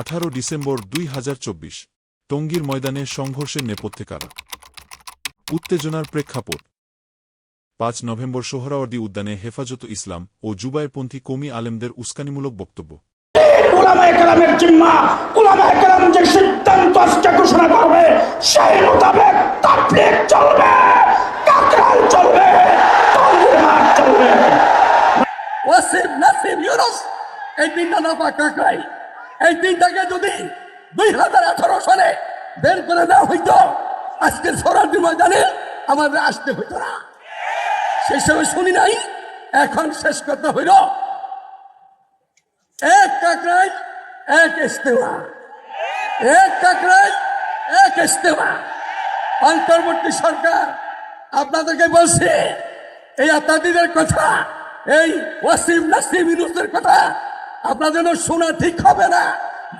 আঠারো ডিসেম্বর দুই হাজার চব্বিশ টঙ্গীর ময়দানে সংঘর্ষের নেপথ্যে কারা? উত্তেজনার প্রেক্ষাপট। পাঁচ নভেম্বর সোহরাওয়ার্দী উদ্যানে হেফাজত ইসলাম ও জুবায়েরপন্থী কমি আলেমদের উস্কানিমূলক বক্তব্য। উলামায়ে কেরামের জিম্মা উলামায়ে কেরাম যে সিদ্ধান্ত আজকে ঘোষণা করবে সেই মোতাবেক তাবলীগ চলবে কাকরাল চলবে তন্দির হাট চলবে। ওয়াসিম নাসিম ইউনুস এই তিনটা নাপা কাকরাই এই তিনটাকে যদি দুই হাজার আঠারো সালে বের করে দেওয়া হইতো, আজকে সরাজি ময়দানে আমাদের আসতে হইতো না। সেই সময় শুনি নাই, এখন শেষ করতে হইল। এক কাকরাই এক ইস্তেমা। এক কাকরাই এক ইস্তেমা। অন্তর্বর্তী সরকার, আপনাদেরকে বলছে, এই আপনাদের কথা, এই ওয়াসিম নাসিম ইউনুসের কথা আপনাদের জন্য শোনা ঠিক হবে না।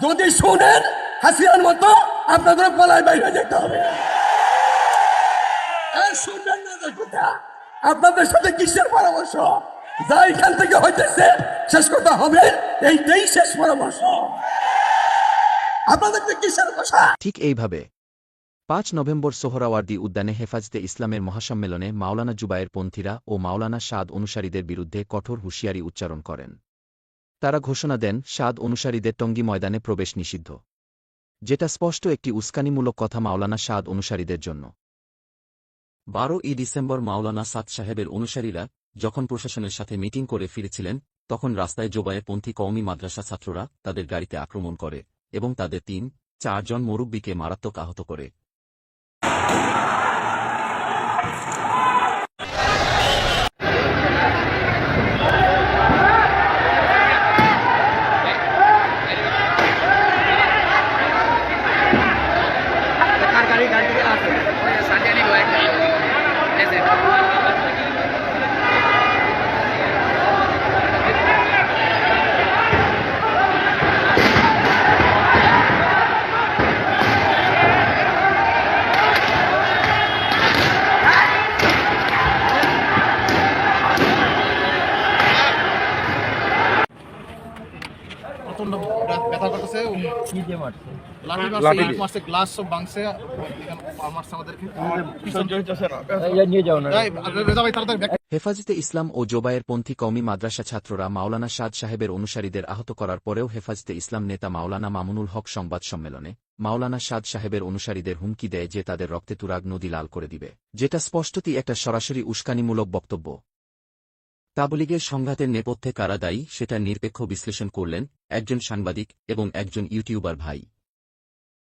যদি শোনেন, হাসিনার মতো আপনাদের পলায় বাইরে যেতে হবে। শুনবেন না কথা। আপনাদের সাথে কিসের পরামর্শ? যা এখান থেকে হইতেছে, শেষ কথা হবে। এইটাই শেষ পরামর্শ। আপনাদেরকে কিসের কথা? ঠিক এইভাবে। পাঁচ নভেম্বর সোহরাওয়ার্দী উদ্যানে হেফাজতে ইসলামের মহাসম্মেলনে মাওলানা জুবায়ের পন্থীরা ও মাওলানা সাদ অনুসারীদের বিরুদ্ধে কঠোর হুঁশিয়ারি উচ্চারণ করেন। তারা ঘোষণা দেন সাদ অনুসারীদের টঙ্গী ময়দানে প্রবেশ নিষিদ্ধ। যেটা স্পষ্ট একটি উস্কানিমূলক কথা মাওলানা সাদ অনুসারীদের জন্য। বারো ই ডিসেম্বর মাওলানা সাদ সাহেবের অনুসারীরা যখন প্রশাসনের সাথে মিটিং করে ফিরেছিলেন, তখন রাস্তায় জোবায়ের পন্থী কওমি মাদ্রাসা ছাত্ররা তাদের গাড়িতে আক্রমণ করে এবং তাদের তিন, চারজন মুরব্বীকে মারাত্মক আহত করে। মারছে ইট মারছে গ্লাস সব ভাঙছে। মারছে আমাদেরকে যাই, রেজা ভাই তাড়াতাড়ি হেফাজতে ইসলাম ও জোবায়ের পন্থী কওমি মাদ্রাসা ছাত্ররা মাওলানা সাদ সাহেবের অনুসারীদের আহত করার পরেও হেফাজতে ইসলাম নেতা মাওলানা মামুনুল হক সংবাদ সম্মেলনে মাওলানা সাদ সাহেবের অনুসারীদের হুমকি দেয় যে তাদের রক্তে তুরাগ নদী লাল করে দিবে। যেটা স্পষ্টতই একটা সরাসরি উস্কানিমূলক বক্তব্য। তাবলিগের সংঘাতের নেপথ্যে কারা দায়ী, সেটা নিরপেক্ষ বিশ্লেষণ করলেন একজন সাংবাদিক এবং একজন ইউটিউবার ভাই।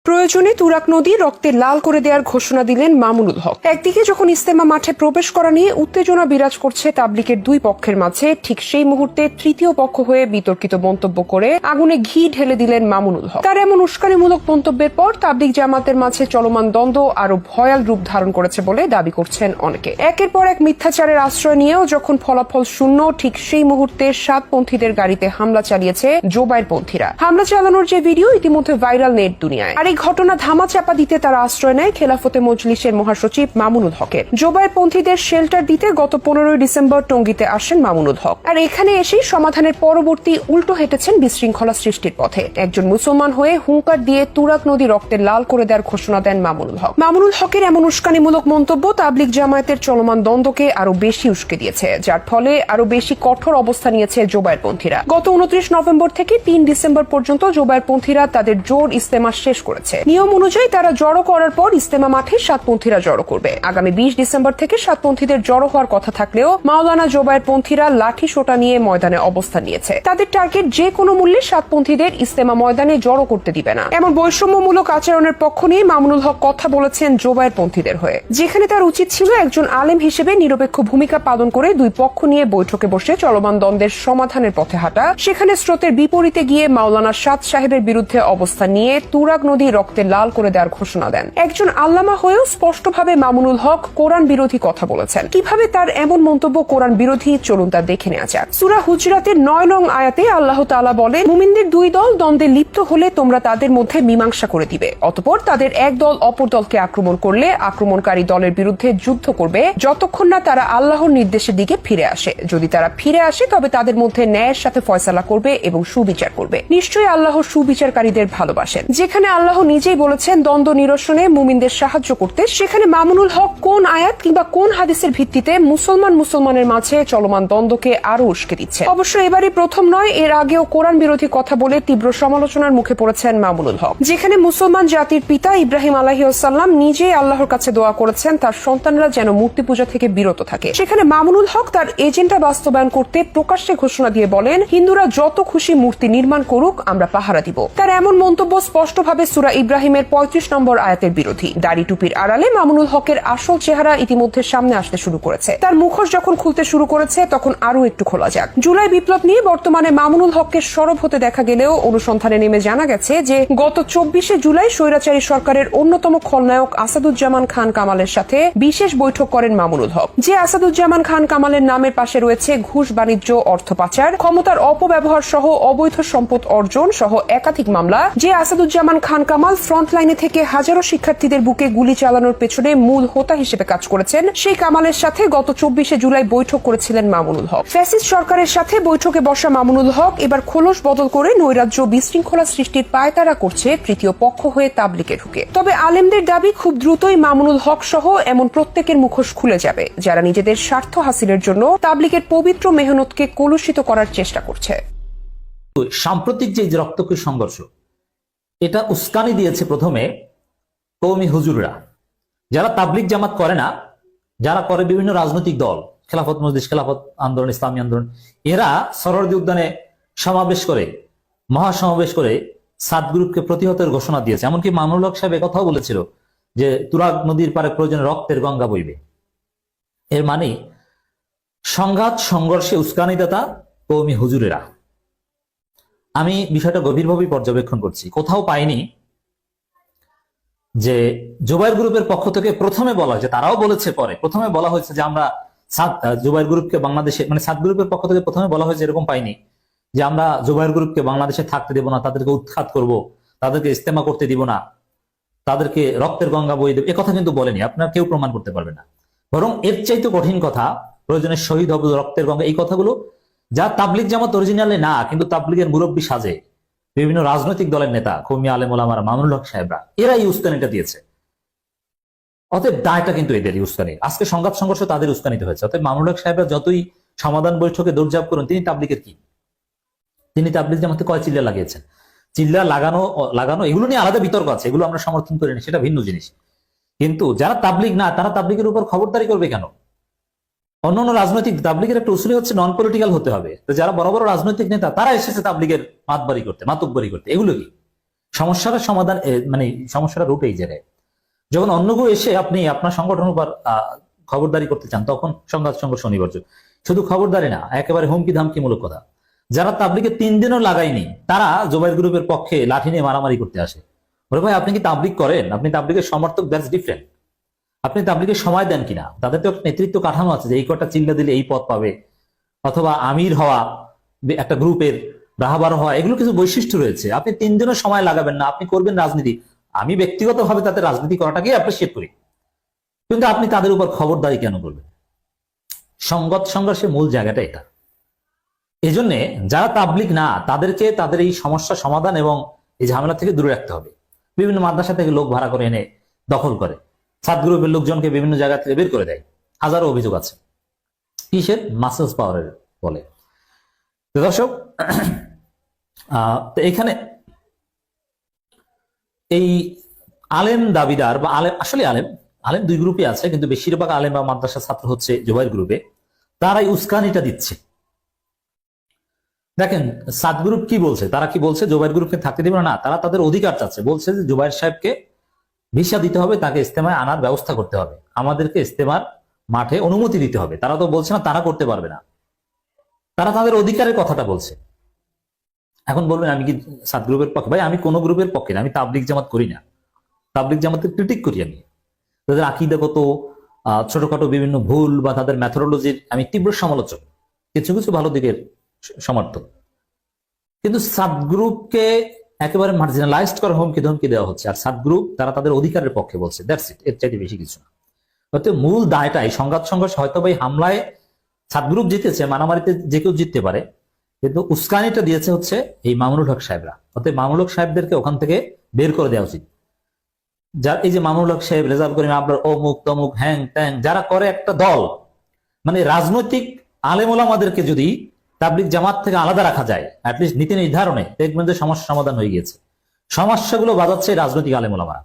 প্রয়োজনে তুরাক নদী রক্তে লাল করে দেওয়ার ঘোষণা দিলেন মামুনুল হক। একদিকে যখন ইস্তেমা মাঠে প্রবেশ করা নিয়ে উত্তেজনা বিরাজ করছে তাবলিকের দুই পক্ষের মাঝে, ঠিক সেই মুহূর্তে তৃতীয় পক্ষ হয়ে বিতর্কিত মন্তব্য করে আগুনে ঘি ঢেলে দিলেন মামুনুল হক। তার এমন উস্কানিমূলক মন্তব্যের পর তাবলিক জামাতের মাঝে চলমান দ্বন্দ্ব আরও ভয়াল রূপ ধারণ করেছে বলে দাবি করছেন অনেকে। একের পর এক মিথ্যাচারের আশ্রয় নিয়েও যখন ফলাফল শূন্য, ঠিক সেই মুহূর্তে সাতপন্থীদের গাড়িতে হামলা চালিয়েছে জোবাইর পন্থীরা। হামলা চালানোর যে ভিডিও ইতিমধ্যে ভাইরাল নেট দুনিয়ায়। এই ঘটনা ধামাচাপা দিতে তারা আশ্রয় নেয় খেলাফতে মজলিসের মহাসচিব মামুনুল হকের। জোবাইর পন্থীদের শেল্টার দিতে গত পনেরোই ডিসেম্বর টঙ্গীতে আসেন মামুনুল হক। আর এখানে এসেই সমাধানের পরবর্তী উল্টো হেঁটেছেন বিশৃঙ্খলা সৃষ্টির পথে। একজন মুসলমান হয়ে হুঙ্কার দিয়ে তুরাক নদী রক্তে লাল করে দেওয়ার ঘোষণা দেন মামুনুল হক। মামুনুল হকের এমন উস্কানিমূলক মন্তব্য তাবলিক জামায়াতের চলমান দ্বন্দ্বকে আরও বেশি উস্কে দিয়েছে, যার ফলে আরও বেশি কঠোর অবস্থা নিয়েছে জোবায়ের পন্থীরা গত উনত্রিশ নভেম্বর থেকে তিন ডিসেম্বর পর্যন্ত জোবায়ের পন্থীরা তাদের জোর ইস্তেমা শেষ করেছে। নিয়ম অনুযায়ী তারা জড়ো করার পর ইস্তেমা মাঠে সাতপন্থীরা জড়ো করবে। আগামী বিশ ডিসেম্বর থেকে সাতপন্থীদের জড়ো হওয়ার কথা থাকলেও মাওলানা জোবায়ের পন্থীরা লাঠি সোটা নিয়ে ময়দানে অবস্থান নিয়েছে। তাদের টার্গেট যে কোনো মূল্যে সাতপন্থীদের ইস্তেমা ময়দানে জড়ো করতে দিবে না। এমন বৈষম্যমূলক আচরণের পক্ষ নিয়ে মামুনুল হক কথা বলেছেন জোবায়ের পন্থীদের হয়ে। যেখানে তার উচিত ছিল একজন আলেম হিসেবে নিরপেক্ষ ভূমিকা পালন করে দুই পক্ষ নিয়ে বৈঠকে বসে চলমান দ্বন্দ্বের সমাধানের পথে হাঁটা। সেখানে স্রোতের বিপরীতে গিয়ে মাওলানা সাদ সাহেবের বিরুদ্ধে অবস্থান নিয়ে তুরাগ নদী রক্তে লাল করে দেওয়ার ঘোষণা দেন। একজন আল্লামা হয়েও স্পষ্টভাবে মামুনুল হক কোরআন বিরোধী কথা বলেছেন। কীভাবে তার এমন মন্তব্য কোরআন বিরোধী? চলুন তা দেখে নেওয়া যাক। সুরা হুজরাতের নয় নং আয়াতে আল্লাহ তাআলা বলেন, মুমিনদের দুই দল দ্বন্দ্বে লিপ্ত হলে তোমরা তাদের মধ্যে মীমাংসা করে দিবে। অতঃপর তাদের এক দল অপর দলকে আক্রমণ করলে আক্রমণকারী দলের বিরুদ্ধে যুদ্ধ করবে। যতক্ষণ না তারা আল্লাহর নির্দেশের দিকে ফিরে আসে। যদি তারা ফিরে আসে, তবে তাদের মধ্যে ন্যায়ের সাথে ফয়সালা করবে এবং সুবিচার করবে। নিশ্চয়ই আল্লাহ সুবিচারকারীদের ভালোবাসেন। যেখানে আল্লাহ নিজেই বলেছেন দ্বন্দ্ব নিরসনে মুমিনদের সাহায্য করতে। সেখানে মামুনুল হক কোন আয়াত কিংবা কোন হাদিসের ভিত্তিতে মুসলমান মুসলমানের মাঝে চলমান দ্বন্দ্বকে আরও উস্কে দিচ্ছে? অবশ্য এবারই প্রথম নয়, এর আগেও কোরআন বিরোধী কথা বলে তীব্র সমালোচনার মুখে পড়েছেন মামুনুল হক। যেখানে মুসলমান জাতির পিতা ইব্রাহিম আলাহিউসাল্লাম নিজেই আল্লাহর কাছে দোয়া করেছেন, তার সন্তানরা যেন মূর্তি পূজা থেকে বিরত থাকে। সেখানে মামুনুল হক তার এজেন্ডা বাস্তবায়ন করতে প্রকাশ্যে ঘোষণা দিয়ে বলেন, হিন্দুরা যত খুশি মূর্তি নির্মাণ করুক, আমরা পাহারা দিব। তার এমন মন্তব্য স্পষ্টভাবে সুরা ইব্রাহিমের পঁয়ত্রিশ নম্বর আয়াতের বিরোধী। দাড়ি টুপির আড়ালে মামুনুল হকের আসল চেহারা ইতিমধ্যে সামনে আসতে শুরু করেছে। তার মুখোশ যখন খুলতে শুরু করেছে, তখন আরও একটু খোলা যাক। জুলাই বিপ্লব নিয়ে বর্তমানে মামুনুল হককে সরব হতে দেখা গেলেও অনুসন্ধানে নেমে জানা গেছে যে, গত চব্বিশে জুলাই স্বৈরাচারী সরকারের অন্যতম খলনায়ক আসাদুজ্জামান খান কামালের সাথে বিশেষ বৈঠক করেন মামুনুল হক। যে আসাদুজ্জামান খান কামালের নামের পাশে রয়েছে ঘুষ, বাণিজ্য, অর্থ পাচার, ক্ষমতার অপব্যবহার সহ অবৈধ সম্পদ অর্জন সহ একাধিক মামলা। যে আসাদুজ্জামান খান কামাল ফ্রন্ট লাইনে থেকে হাজারো শিক্ষার্থীদের বুকে গুলি চালানোর পেছনে মূল হোতা হিসেবে কাজ করেছেন সেই কামালের সাথে গত চব্বিশে জুলাই বৈঠক করেছিলেন মামুনুল হক। ফ্যাসিস্ট সরকারের সাথে বৈঠকে বসা মামুনুল হক এবার খোলস বদল করে নৈরাজ্য বিশৃঙ্খলা সৃষ্টির পায়তারা করছে তৃতীয় পক্ষ হয়ে তাবলিকে ঢুকে। তবে আলেমদের দাবি খুব দ্রুতই মামুনুল হক সহ এমন প্রত্যেকের মুখোশ খুলে যাবে, যারা নিজেদের স্বার্থ হাসিলের জন্য তাবলিকের পবিত্র মেহনতকে কলুষিত করার চেষ্টা করছে। সাম্প্রতিক যে রক্তকীয় সংঘর্ষ এটা উস্কানি দিয়েছে প্রথমে কৌমি হুজুররা। যারা তাবলিক জামাত করে না, যারা করে বিভিন্ন রাজনৈতিক দল, খেলাফত মসজিদ খেলাফত আন্দোলন, ইসলামী আন্দোলন, এরা সরহদি উদ্যানে সমাবেশ করে, মহাসমাবেশ করে সাত গ্রুপকে প্রতিহতের ঘোষণা দিয়েছে। এমনকি মামুল হক সাহেব কথাও বলেছিল যে, তুরাগ নদীর পারে প্রয়োজনে রক্তের গঙ্গা বইবে। এর মানে সংঘাত, সংঘর্ষে উস্কানিদাতা কৌমি হুজুরেরা। আমি বিষয়টা গভীরভাবে পর্যবেক্ষণ করছি। কোথাও পাইনি যে জুবাইর গ্রুপের পক্ষ থেকে প্রথমে বলা হয়েছে, তারাও বলেছে পরে, প্রথমে বলা হয়েছে যে আমরা সাত জুবাইর গ্রুপকে বাংলাদেশে মানে সাত গ্রুপের পক্ষ থেকে প্রথমে বলা হয়েছে এরকম পাইনি যে আমরা জুবাইর গ্রুপকে বাংলাদেশে থাকতে দেব না, তাদেরকে উৎখাত করব, তাদেরকে ইস্তেমা করতে দিব না, তাদেরকে রক্তের গঙ্গা বই দেব কথা কিন্তু বলেনি, আপনার কেউ প্রমাণ করতে পারবে না। বরং এর চাইতে কঠিন কথা প্রয়োজনে শহীদ হব রক্তের গঙ্গা, এই কথাগুলো যা তাবলিক জামাত অরিজিনালে না, কিন্তু তাবলিগের মুরব্বী সাজে। বিভিন্ন রাজনৈতিক দলের নেতা কৌমি আলেম ওলামারা, মামুনুল হক সাহেবরা এরা এই দিয়েছে। অতএব দায়টা কিন্তু এদের উস্কানি আজকে সংঘাত সংঘর্ষ তাদের উস্কানিতে হয়েছে। অতএব মামুনুল হক সাহেবরা যতই সমাধান বৈঠকে দৌড়ঝাপ করুন, তিনি তাবলিকের কি? তিনি তাবলিক জামাতে কয় চিল্লা লাগিয়েছেন? চিল্লা লাগানো লাগানো, এগুলো নিয়ে আলাদা বিতর্ক আছে, এগুলো আমরা সমর্থন করি না, সেটা ভিন্ন জিনিস। কিন্তু যারা তাবলিক না, তারা তাবলিকের উপর খবরদারি করবে কেন? অন্যান্য রাজনৈতিক তাবলিগের একটা উসুলি হচ্ছে নন পলিটিক্যাল হতে হবে। তো যারা বড় বড় রাজনৈতিক নেতা, তারা এসেছে তাবলিগের মাতবাড়ি করতে, মাতব্বরি করতে। এগুলো কি? সমস্যার সমাধান মানে সমস্যাটা রূপে এই জায়গায় যখন অন্য কেউ এসে আপনি আপনার সংগঠন উপর খবরদারি করতে চান, তখন সংঘাত সংঘর্ষ অনিবার্য শুধু খবরদারি না, একেবারে হুমকি ধামকি মূলক কথা। যারা তাবলিগে তিন দিনও লাগায়নি, তারা জোবাইর গ্রুপের পক্ষে লাঠি নিয়ে মারামারি করতে আসে। ওরে ভাই, আপনি কি তাবলিগ করেন? আপনি তাবলিগের সমর্থক দ্যাটস ডিফারেন্ট আপনি তাবলিগে সময় দেন কিনা? তাদের তো একটা নেতৃত্ব কাঠামো আছে যে এই কটা চিল্লা দিলে এই পথ পাবে। অথবা আমির হওয়া, একটা গ্রুপের রাহাবার হওয়া এগুলো কিছু বৈশিষ্ট্য রয়েছে। আপনি তিন দিনও সময় লাগাবেন না, আপনি করবেন রাজনীতি। আমি ব্যক্তিগতভাবে তাদের রাজনীতি করাটাকে অ্যাপ্রিসিয়েট করি। কিন্তু আপনি তাদের উপর খবরদারি কেন করবেন? সংগত সংঘর্ষের মূল জায়গাটা এটা। এই জন্যে যারা তাবলিক না, তাদেরকে তাদের এই সমস্যা সমাধান এবং এই ঝামেলা থেকে দূরে রাখতে হবে। বিভিন্ন মাদ্রাসা থেকে লোক ভাড়া করে এনে দখল করে। সাত গ্রুপের লোকজনকে বিভিন্ন জায়গা থেকে বের করে দেয়। হাজারো অভিযোগ আছে। কিসের? মাসেলস পাওয়ারের বলে। দর্শক এখানে এই আলেম দাবিদার বা আলেম, আসলে আলেম আলেম দুই গ্রুপে আছে, কিন্তু বেশিরভাগ আলেম বা মাদ্রাসা ছাত্র হচ্ছে জুবাইর গ্রুপে তারাই উস্কানিটা দিচ্ছে। দেখেন সাত গ্রুপ কি বলছে? তারা কি বলছে, জুবাইর গ্রুপকে থাকতে দেবে না, তারা তাদের অধিকার চাচ্ছে। বলছে যে জুবাইর সাহেবকে ভিসা দিতে হবে, তাকে ইস্তেমায় আনার ব্যবস্থা করতে হবে। আমাদেরকে ইস্তেমার মাঠে অনুমতি দিতে হবে। তারা তো বলছে না, তারা করতে পারবে না। তারা তাদের অধিকারের কথাটা বলছে। এখন বলবেন, আমি কি সাত গ্রুপের পক্ষে? ভাই, আমি কোন গ্রুপের পক্ষে না, আমি তাবলিক জামাত করি না। তাবলিক জামাতের ক্রিটিক করি আমি। তাদের আকিদাগত ছোটখাটো বিভিন্ন ভুল বা তাদের ম্যাথোলজির আমি তীব্র সমালোচক। কিছু কিছু ভালো দিকের সমর্থক। কিন্তু সাব গ্রুপকে একেবারে মার্জিনালাইজড করার হুমকি ধমকি দেওয়া হচ্ছে। আর সাব গ্রুপ তারা তাদের অধিকারের পক্ষে বলছে। দ্যাটস ইট এর চাইতে বেশি কিছু না। হয়তো মূল দায়টাই সংঘাত সংঘর্ষ হয়তো এই হামলায় সাব গ্রুপ জিতেছে, মারামারিতে যে কেউ জিততে পারে, কিন্তু উস্কানিটা দিয়েছে হচ্ছে এই মামুনুল হক সাহেবরা। অতএব মামুনুল হক সাহেবদেরকে ওখান থেকে বের করে দেওয়া উচিত। যার এই যে মামুনুল হক সাহেব রেজাল্ট করিম আপনার অমুক তমুক, হ্যাং ট্যাং যারা করে একটা দল মানে রাজনৈতিক আলেমোলামাদেরকে যদি তাবলিক জামাত থেকে আলাদা রাখা যায় অ্যাটলিস্ট নীতি নির্ধারণে দেখবেন যে সমস্যা সমাধান হয়ে গিয়েছে। সমস্যাগুলো বাজাচ্ছে রাজনৈতিক আলেমোলামারা।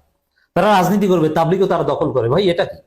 তারা রাজনীতি করবে তাবলিকও তারা দখল করে। ভাই, এটা কি?